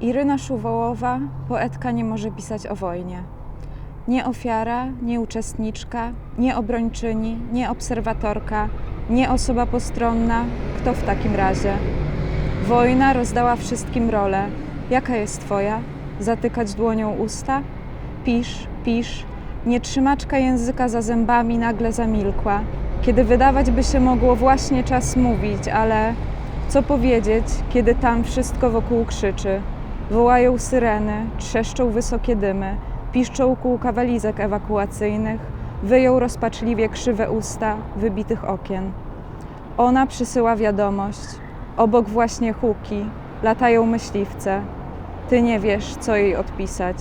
Iryna Szuwołowa, poetka nie może pisać o wojnie. Nie ofiara, nie uczestniczka, nie obrończyni, nie obserwatorka, nie osoba postronna. Kto w takim razie? Wojna rozdała wszystkim rolę. Jaka jest twoja? Zatykać dłonią usta? Pisz, pisz. Nietrzymaczka języka za zębami nagle zamilkła. Kiedy wydawać by się mogło właśnie czas mówić, ale co powiedzieć, kiedy tam wszystko wokół krzyczy? Wołają syreny, trzeszczą wysokie dymy, piszczą kółka walizek ewakuacyjnych, wyją rozpaczliwie krzywe usta wybitych okien. Ona przysyła wiadomość. Obok właśnie huki, latają myśliwce. Ty nie wiesz, co jej odpisać.